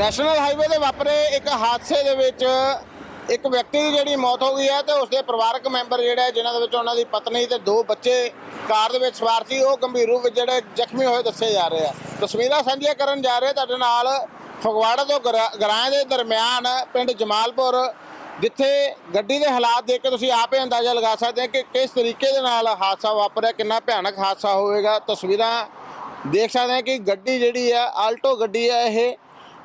National highway ਦੇ ਵਾਪਰੇ ਇੱਕ ਹਾਦਸੇ ਦੇ ਵਿੱਚ ਇੱਕ ਵਿਅਕਤੀ ਦੀ ਜਿਹੜੀ ਮੌਤ ਹੋ ਗਈ ਹੈ ਤੇ ਉਸਦੇ ਪਰਿਵਾਰਕ ਮੈਂਬਰ ਜਿਹੜੇ ਆ, ਜਿਨ੍ਹਾਂ ਦੇ ਵਿੱਚ ਉਹਨਾਂ ਦੀ ਪਤਨੀ ਤੇ ਦੋ ਬੱਚੇ ਕਾਰ ਦੇ ਵਿੱਚ ਸਵਾਰ ਸੀ ਉਹ ਗੰਭੀਰ ਰੂਪ ਵਿੱਚ ਜਿਹੜੇ ਜ਼ਖਮੀ ਹੋਏ ਦੱਸੇ ਜਾ ਰਹੇ ਆ। ਤਸਵੀਰਾਂ ਸਾਂਝੀਆਂ ਕਰਨ ਜਾ ਰਹੇ ਤੁਹਾਡੇ ਨਾਲ ਫਗਵਾੜਾ ਤੋਂ ਗਰਾ- ਗਰਾਂਏ ਦੇ ਦਰਮਿਆਨ ਪਿੰਡ ਜਮਾਲਪੁਰ ਜਿੱਥੇ ਗੱਡੀ ਦੇ ਹਾਲਾਤ ਦੇਖ ਕੇ ਤੁਸੀਂ ਆਪੇ ਅੰਦਾਜ਼ਾ ਲਗਾ ਸਕਦੇ ਹੋ ਕਿ ਕਿਸ ਤਰੀਕੇ ਦੇ ਨਾਲ ਹਾਦਸਾ ਵਾਪਰਿਆ ਕਿੰਨਾ ਭਿਆਨਕ ਹਾਦਸਾ ਹੋਵੇਗਾ। ਤਸਵੀਰਾਂ ਦੇਖ ਸਕਦੇ ਹਾਂ ਕਿ ਗੱਡੀ ਜਿਹੜੀ ਹੈ ਆਲਟੋ ਗੱਡੀ ਹੈ ਇਹ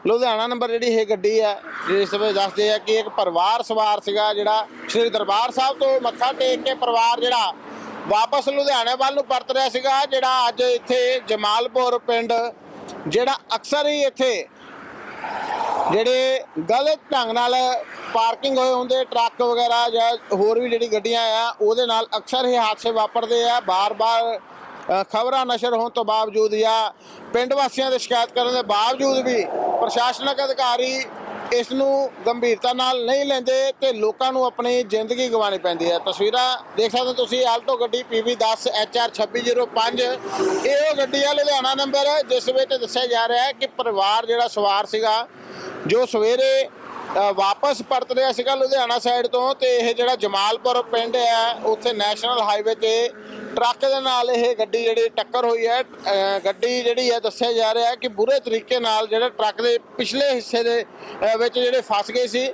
ਲੁਧਿਆਣਾ ਨੰਬਰ ਜਿਹੜੀ ਇਹ ਗੱਡੀ ਹੈ ਜਿਸ ਵਿੱਚ ਦੱਸਦੇ ਆ ਕਿ ਇੱਕ ਪਰਿਵਾਰ ਸਵਾਰ ਸੀਗਾ ਜਿਹੜਾ ਸ੍ਰੀ ਦਰਬਾਰ ਸਾਹਿਬ ਤੋਂ ਮੱਥਾ ਟੇਕ ਕੇ ਪਰਿਵਾਰ ਜਿਹੜਾ ਵਾਪਸ ਲੁਧਿਆਣੇ ਵੱਲ ਨੂੰ ਪਰਤ ਰਿਹਾ ਸੀਗਾ, ਜਿਹੜਾ ਅੱਜ ਇੱਥੇ ਜਮਾਲਪੁਰ ਪਿੰਡ ਜਿਹੜਾ ਅਕਸਰ ਹੀ ਇੱਥੇ ਜਿਹੜੇ ਗਲਤ ਢੰਗ ਨਾਲ ਪਾਰਕਿੰਗ ਹੋਏ ਹੁੰਦੇ, ਟਰੱਕ ਵਗੈਰਾ ਜਾਂ ਹੋਰ ਵੀ ਜਿਹੜੀ ਗੱਡੀਆਂ ਆ, ਉਹਦੇ ਨਾਲ ਅਕਸਰ ਹੀ ਹਾਦਸੇ ਵਾਪਰਦੇ ਆ, ਬਾਰ-ਬਾਰ ਖਬਰਾਂ ਨਸ਼ਰ ਹੋਣ ਤੋਂ ਬਾਵਜੂਦ ਜਾਂ ਪਿੰਡ ਵਾਸੀਆਂ ਦੇ ਸ਼ਿਕਾਇਤ ਕਰਨ ਦੇ ਬਾਵਜੂਦ ਵੀ ਪ੍ਰਸ਼ਾਸਨਿਕ ਅਧਿਕਾਰੀ ਇਸ ਨੂੰ ਗੰਭੀਰਤਾ ਨਾਲ ਨਹੀਂ ਲੈਂਦੇ ਤੇ ਲੋਕਾਂ ਨੂੰ ਆਪਣੀ ਜ਼ਿੰਦਗੀ ਗਵਾਉਣੀ ਪੈਂਦੀ ਹੈ। ਤਸਵੀਰਾਂ ਦੇਖ ਸਕਦੇ ਹੋ ਤੁਸੀਂ, ਆਲਟੋ ਗੱਡੀ PV 10 HR 2605 ਇਹ ਉਹ ਗੱਡੀ ਆ, ਲੁਧਿਆਣਾ ਨੰਬਰ, ਜਿਸ ਵਿੱਚ ਦੱਸਿਆ ਜਾ ਰਿਹਾ ਹੈ ਕਿ ਪਰਿਵਾਰ ਜਿਹੜਾ ਸਵਾਰ ਸੀਗਾ, ਜੋ ਸਵੇਰੇ ਵਾਪਸ ਪਰਤ ਰਿਹਾ ਸੀਗਾ ਲੁਧਿਆਣਾ ਸਾਈਡ ਤੋਂ ਤੇ ਇਹ ਜਿਹੜਾ ਜਮਾਲਪੁਰ ਪਿੰਡ ਹੈ, ਉੱਥੇ ਨੈਸ਼ਨਲ ਹਾਈਵੇ ਤੇ ਟਰੱਕ ਦੇ ਨਾਲ ਇਹ ਗੱਡੀ ਜਿਹੜੀ ਟੱਕਰ ਹੋਈ ਹੈ। ਗੱਡੀ ਜਿਹੜੀ ਹੈ, ਦੱਸਿਆ ਜਾ ਰਿਹਾ ਹੈ ਕਿ ਬੁਰੇ ਤਰੀਕੇ ਨਾਲ ਜਿਹੜਾ ਟਰੱਕ ਦੇ ਪਿਛਲੇ ਹਿੱਸੇ ਦੇ ਵਿੱਚ ਜਿਹੜੇ ਫਸ ਗਏ ਸੀ।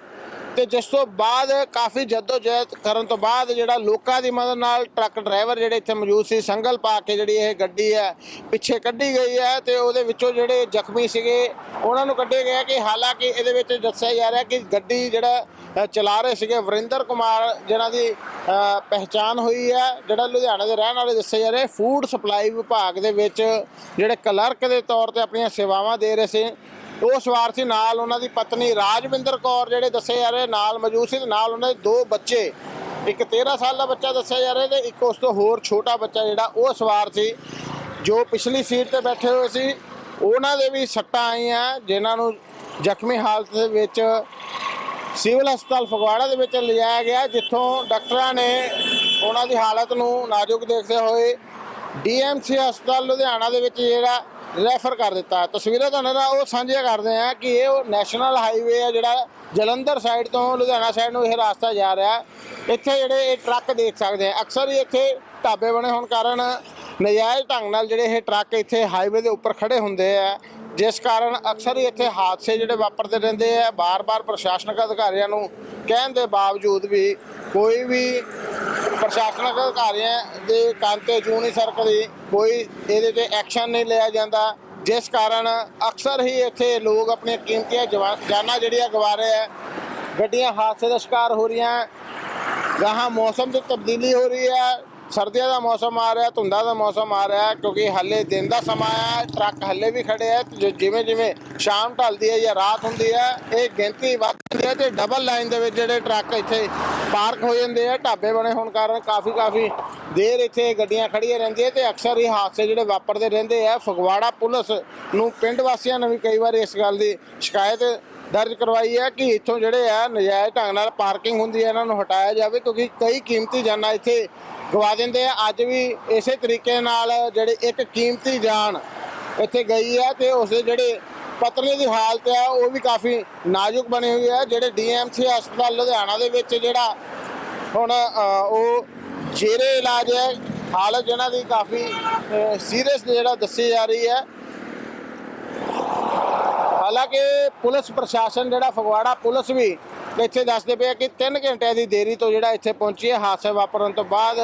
ਤੇ ਜਿਸ ਤੋਂ ਬਾਅਦ ਕਾਫੀ ਜਹਿਦ ਕਰਨ ਤੋਂ ਬਾਅਦ ਜਿਹੜਾ ਲੋਕਾਂ ਦੀ ਮਦਦ ਨਾਲ ਟਰੱਕ ਡਰਾਈਵਰ ਜਿਹੜੇ ਇੱਥੇ ਮੌਜੂਦ ਸੀ ਸੰਗਲ ਪਾ ਕੇ ਜਿਹੜੀ ਇਹ ਗੱਡੀ ਹੈ ਪਿੱਛੇ ਕੱਢੀ ਗਈ ਹੈ ਤੇ ਉਹਦੇ ਵਿੱਚੋਂ ਜਿਹੜੇ ਜ਼ਖਮੀ ਸੀਗੇ ਉਹਨਾਂ ਨੂੰ ਕੱਢਿਆ ਗਿਆ ਕਿ ਹਾਲਾਂਕਿ ਇਹਦੇ ਵਿੱਚ ਦੱਸਿਆ ਜਾ ਰਿਹਾ ਕਿ ਗੱਡੀ ਜਿਹੜਾ ਚਲਾ ਰਹੇ ਸੀਗੇ ਵਰਿੰਦਰ ਕੁਮਾਰ ਜਿਹਨਾਂ ਦੀ ਅ, ਪਹਿਚਾਣ ਹੋਈ ਹੈ ਜਿਹੜਾ ਲੁਧਿਆਣਾ ਦੇ ਰਹਿਣ ਵਾਲੇ ਦੱਸਿਆ ਜਾ ਰਿਹਾ ਫੂਡ ਸਪਲਾਈ ਵਿਭਾਗ ਦੇ ਵਿੱਚ ਜਿਹੜੇ ਕਲਰਕ ਦੇ ਤੌਰ ਤੇ ਆਪਣੀਆਂ ਸੇਵਾਵਾਂ ਦੇ ਰਹੇ ਸੀ ਉਹ ਸਵਾਰ ਸੀ ਨਾਲ ਉਹਨਾਂ ਦੀ ਪਤਨੀ ਰਾਜਵਿੰਦਰ ਕੌਰ, ਜਿਹੜੇ ਦੱਸੇ ਜਾ ਰਹੇ ਨਾਲ ਮੌਜੂਦ ਸੀ ਤੇ ਨਾਲ ਉਹਨਾਂ ਦੇ ਦੋ ਬੱਚੇ। ਇੱਕ 13 ਸਾਲ ਦਾ ਬੱਚਾ ਦੱਸਿਆ ਜਾ ਰਿਹਾ ਤੇ ਇੱਕ ਉਸ ਤੋਂ ਹੋਰ ਛੋਟਾ ਬੱਚਾ ਜਿਹੜਾ ਉਹ ਸਵਾਰ ਸੀ, ਜੋ ਪਿਛਲੀ ਸੀਟ ਤੇ ਬੈਠੇ ਹੋਏ ਸੀ। ਉਹਨਾਂ ਦੇ ਵੀ ਸੱਟਾਂ ਆਈਆਂ, ਜਿਨ੍ਹਾਂ ਨੂੰ ਜ਼ਖਮੀ ਹਾਲਤ ਦੇ ਵਿੱਚ ਸਿਵਲ ਹਸਪਤਾਲ ਫਗਵਾੜਾ ਦੇ ਵਿੱਚ ਲਿਜਾਇਆ ਗਿਆ, ਜਿੱਥੋਂ ਡਾਕਟਰਾਂ ਨੇ ਉਹਨਾਂ ਦੀ ਹਾਲਤ ਨੂੰ ਨਾਜ਼ੁਕ ਦੇਖਦੇ ਹੋਏ ਡੀਐਮਸੀ ਹਸਪਤਾਲ ਲੁਧਿਆਣਾ ਦੇ ਵਿੱਚ ਜਿਹੜਾ ਰੈਫਰ ਕਰ ਦਿੱਤਾ। ਤਸਵੀਰਾਂ ਤੁਹਾਨੂੰ ਨਾਲ ਉਹ ਸਾਂਝੀਆਂ ਕਰਦੇ ਆ ਕਿ ਇਹ ਉਹ ਨੈਸ਼ਨਲ ਹਾਈਵੇ ਹੈ ਜਿਹੜਾ ਜਲੰਧਰ ਸਾਈਡ ਤੋਂ ਲੁਧਿਆਣਾ ਸਾਈਡ ਨੂੰ ਇਹ ਰਸਤਾ ਜਾ ਰਿਹਾ। ਇੱਥੇ ਜਿਹੜੇ ਇਹ ਟਰੱਕ ਦੇਖ ਸਕਦੇ ਆ। ਅਕਸਰ ਹੀ ਇੱਥੇ ਢਾਬੇ ਬਣੇ ਹੋਣ ਕਾਰਨ ਨਜਾਇਜ਼ ਢੰਗ ਨਾਲ ਜਿਹੜੇ ਇਹ ਟਰੱਕ ਇੱਥੇ ਹਾਈਵੇ ਦੇ ਉੱਪਰ ਖੜੇ ਹੁੰਦੇ ਆ। ਜਿਸ ਕਾਰਨ ਅਕਸਰ ਹੀ ਇੱਥੇ ਹਾਦਸੇ ਜਿਹੜੇ ਵਾਪਰਦੇ ਰਹਿੰਦੇ ਆ। ਬਾਰ-ਬਾਰ ਪ੍ਰਸ਼ਾਸਨਿਕ ਅਧਿਕਾਰੀਆਂ ਨੂੰ ਕਹਿਣ ਦੇ ਬਾਵਜੂਦ ਵੀ ਕੋਈ ਵੀ ਪ੍ਰਸ਼ਾਸਨਿਕ ਅਧਿਕਾਰੀਆਂ ਦੇ ਕੰਨ ਤੇ ਜੂਨੀ ਨਹੀਂ ਸਰਕਦੀ, ਕੋਈ ਇਹਦੇ ਤੇ ਐਕਸ਼ਨ ਨਹੀਂ ਲਿਆ ਜਾਂਦਾ। ਜਿਸ ਕਾਰਨ ਅਕਸਰ ਹੀ ਇੱਥੇ ਲੋਕ ਆਪਣੀਆਂ ਕੀਮਤੀਆਂ ਜਵਾ- ਜਾਨਾਂ ਜਿਹੜੀਆਂ ਗਵਾ ਰਹੇ ਆ, ਗੱਡੀਆਂ ਹਾਦਸੇ ਦਾ ਸ਼ਿਕਾਰ ਹੋ ਰਹੀਆਂ, ਗਾਹਾਂ ਮੌਸਮ 'ਚ ਤਬਦੀਲੀ ਹੋ ਰਹੀ ਹੈ ਸਰਦੀਆਂ ਦਾ ਮੌਸਮ ਆ ਰਿਹਾ, ਧੁੰਦਾਂ ਦਾ ਮੌਸਮ ਆ ਰਿਹਾ, ਕਿਉਂਕਿ ਹੱਲੇ ਦਿਨ ਦਾ ਸਮਾਂ ਹੈ ਟਰੱਕ ਹੱਲੇ ਵੀ ਖੜੇ ਆ, ਤੇ ਜਿਵੇਂ ਜਿਵੇਂ ਸ਼ਾਮ ਢਲਦੀ ਹੈ ਜਾਂ ਰਾਤ ਹੁੰਦੀ ਹੈ, ਇਹ ਗਿਣਤੀ ਵੱਧ ਜਾਂਦੀ ਹੈ ਤੇ ਡਬਲ ਲਾਈਨ ਦੇ ਵਿੱਚ ਜਿਹੜੇ ਟਰੱਕ ਇੱਥੇ ਪਾਰਕ ਹੋ ਜਾਂਦੇ ਆ, ਢਾਬੇ ਬਣੇ ਹੋਣ ਕਾਰਨ ਕਾਫੀ ਕਾਫੀ ਦੇਰ ਇੱਥੇ ਗੱਡੀਆਂ ਖੜੀਆਂ ਰਹਿੰਦੀਆਂ ਤੇ ਅਕਸਰ ਇਹ ਹਾਦਸੇ ਜਿਹੜੇ ਵਾਪਰਦੇ ਰਹਿੰਦੇ ਆ, ਫਗਵਾੜਾ ਪੁਲਿਸ ਨੂੰ ਪਿੰਡ ਵਾਸੀਆਂ ਨੇ ਵੀ ਕਈ ਵਾਰ ਇਸ ਗੱਲ ਦੀ ਸ਼ਿਕਾਇਤ ਦਰਜ ਕਰਵਾਈ ਹੈ ਕਿ ਇੱਥੋਂ ਜਿਹੜੇ ਆ, ਨਜਾਇਜ਼ ਢੰਗ ਨਾਲ ਪਾਰਕਿੰਗ ਹੁੰਦੀ ਹੈ, ਇਹਨਾਂ ਨੂੰ ਹਟਾਇਆ ਜਾਵੇ, ਕਿਉਂਕਿ ਕਈ ਕੀਮਤੀ ਜਾਨਾਂ ਇੱਥੇ ਗਵਾ ਦਿੰਦੇ ਆ। ਅੱਜ ਵੀ ਇਸੇ ਤਰੀਕੇ ਨਾਲ ਜਿਹੜੇ ਇੱਕ ਕੀਮਤੀ ਜਾਨ ਇੱਥੇ ਗਈ ਹੈ ਤੇ ਉਸਦੇ ਜਿਹੜੇ ਪਤਲੇ ਦੀ ਹਾਲਤ ਹੈ, ਉਹ ਵੀ ਕਾਫੀ ਨਾਜ਼ੁਕ ਬਣੀ ਹੋਈ ਹੈ। ਜਿਹੜੇ ਡੀਐਮਸੀ ਹਸਪਤਾਲ ਲੁਧਿਆਣਾ ਦੇ ਵਿੱਚ ਜਿਹੜਾ ਹੁਣ ਉਹ ਜੇਰੇ ਇਲਾਜ ਹੈ। ਹਾਲਤ ਜਿਹਨਾਂ ਦੀ ਕਾਫੀ ਸੀਰੀਅਸ ਜਿਹੜਾ ਦੱਸੀ ਜਾ ਰਹੀ ਹੈ। ਹਾਲਾਂਕਿ ਪੁਲਿਸ ਪ੍ਰਸ਼ਾਸਨ ਜਿਹੜਾ ਫਗਵਾੜਾ ਪੁਲਿਸ ਵੀ ਇੱਥੇ ਦੱਸਦੇ ਪਏ ਕਿ 3 ਘੰਟਿਆਂ ਦੀ ਦੇਰੀ ਤੋਂ ਜਿਹੜਾ ਇੱਥੇ ਪਹੁੰਚੀ ਹੈ, ਹਾਦਸੇ ਵਾਪਰਨ ਤੋਂ ਬਾਅਦ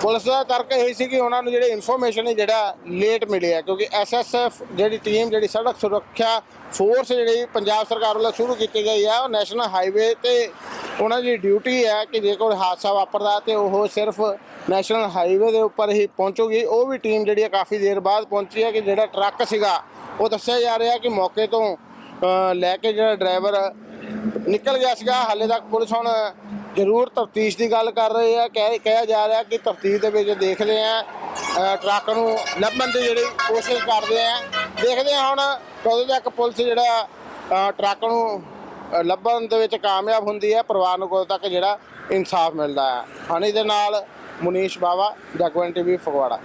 ਪੁਲਿਸ ਦਾ ਤਰਕ ਇਹ ਸੀ ਕਿ ਉਹਨਾਂ ਨੂੰ ਜਿਹੜੇ ਇਨਫੋਰਮੇਸ਼ਨ ਹੈ ਜਿਹੜਾ ਲੇਟ ਮਿਲੀ ਹੈ, ਕਿਉਂਕਿ ਐਸਐਸਐਫ ਜਿਹੜੀ ਟੀਮ ਜਿਹੜੀ ਸੜਕ ਸੁਰੱਖਿਆ ਫੋਰਸ ਜਿਹੜੀ ਪੰਜਾਬ ਸਰਕਾਰ ਵੱਲੋਂ ਸ਼ੁਰੂ ਕੀਤੀ ਗਈ ਹੈ, ਉਹ ਨੈਸ਼ਨਲ ਹਾਈਵੇ ਤੇ ਉਹਨਾਂ ਦੀ ਡਿਊਟੀ ਹੈ ਕਿ ਜੇ ਕੋਈ ਹਾਦਸਾ ਵਾਪਰਦਾ ਤੇ ਉਹ ਸਿਰਫ ਨੈਸ਼ਨਲ ਹਾਈਵੇ ਦੇ ਉੱਪਰ ਹੀ ਪਹੁੰਚੂਗੀ। ਉਹ ਵੀ ਟੀਮ ਜਿਹੜੀ ਹੈ ਕਾਫੀ ਦੇਰ ਬਾਅਦ ਪਹੁੰਚੀ ਹੈ ਕਿ ਜਿਹੜਾ ਟਰੱਕ ਸੀਗਾ, ਉਹ ਦੱਸਿਆ ਜਾ ਰਿਹਾ ਕਿ ਮੌਕੇ ਤੋਂ ਲੈ ਕੇ ਜਿਹੜਾ ਡਰਾਈਵਰ ਨਿਕਲ ਗਿਆ ਸੀਗਾ। ਹਾਲੇ ਤੱਕ ਪੁਲਿਸ ਹੁਣ ਜ਼ਰੂਰ ਤਫਤੀਸ਼ ਦੀ ਗੱਲ ਕਰ ਰਹੇ ਹੈ ਕਹਿ, ਕਿਹਾ ਜਾ ਰਿਹਾ ਕਿ ਤਫਤੀਸ਼ ਦੇ ਵਿੱਚ ਦੇਖਦੇ ਆ ਟਰੱਕ ਨੂੰ ਲੱਭਣ ਦੀ ਜਿਹੜੀ ਕੋਸ਼ਿਸ਼ ਕਰਦੇ ਆ। ਦੇਖਦੇ ਆ ਹੁਣ ਕਦੋਂ ਤੱਕ ਪੁਲਿਸ ਜਿਹੜਾ ਟਰੱਕ ਨੂੰ ਲੱਭਣ ਦੇ ਵਿੱਚ ਕਾਮਯਾਬ ਹੁੰਦੀ ਹੈ। ਪਰਿਵਾਰ ਨੂੰ ਕਦੋਂ ਤੱਕ ਜਿਹੜਾ ਇਨਸਾਫ ਮਿਲਦਾ ਹੈ। ਹਾਨੀ ਦੇ ਨਾਲ ਮੁਨੀਸ਼ ਬਾਵਾ, ਜਗਵੰਤ ਟੀਵੀ, ਫਗਵਾੜਾ।